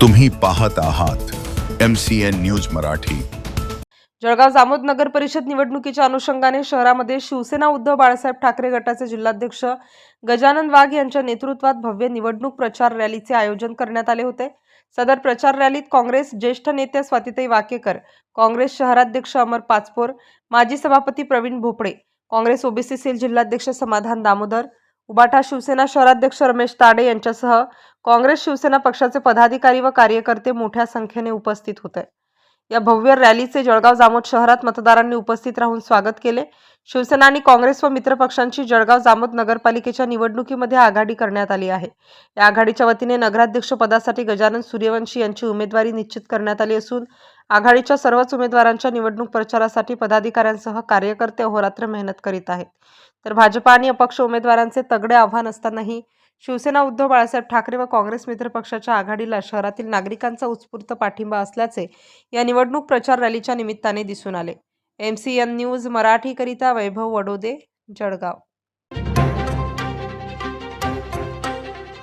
तुम्ही पाहत आहात M C N news Marathi. Jalgaon Jamod नगर परिषद निवडणुकीच्या अनुषंगाने शहरामध्ये शिवसेना उद्धव बाळासाहेब ठाकरे गटाचे जिल्हाध्यक्ष गजानन वाघ यांच्या नेतृत्वात भव्य निवडणूक प्रचार रॅलीचे आयोजन करण्यात आले होते. सदर प्रचार रॅलीत काँग्रेस ज्येष्ठ नेत्या स्वातीताई वाकेकर काँग्रेस शहराध्यक्ष अमर पाचपोर माजी सभापती प्रवीण भोपळे काँग्रेस ओबीसी सेल जिल्हाध्यक्ष समाधान दामोदर उबाठा शिवसेना शहराध्यक्ष रमेश ताडे यांच्यासह काँग्रेस शिवसेना पक्षाचे पदाधिकारी व कार्यकर्ते मोठ्या संख्येने उपस्थित होते. या भव्य रॅलीचे जळगाव जामोद शहरात मतदारांनी उपस्थित राहून स्वागत केले. शिवसेना आणि काँग्रेस व मित्रपक्षांची जळगाव जामोद नगरपालिकेच्या निवडणुकीमध्ये आघाडी करण्यात आली आहे. या आघाडीच्या वतीने नगराध्यक्ष पदासाठी गजानन सूर्यवंशी यांची उमेदवारी निश्चित करण्यात आली असून आघाडीच्या सर्वच उमेदवारांच्या निवडणूक प्रचारासाठी पदाधिकाऱ्यांसह कार्यकर्ते अहोरात्र मेहनत करीत आहेत. तर भाजपा आणि अपक्ष उमेदवारांचे तगडे आव्हान असतानाही शिवसेना उद्धव बाळासाहेब ठाकरे व काँग्रेस मित्रपक्षाच्या आघाडीला शहरातील नागरिकांचा उत्स्फूर्त पाठिंबा असल्याचे या निवडणूक प्रचार रॅलीच्या निमित्ताने दिसून आले. एम सी एन न्यूज मराठीकरिता वैभव वडोदे जळगाव.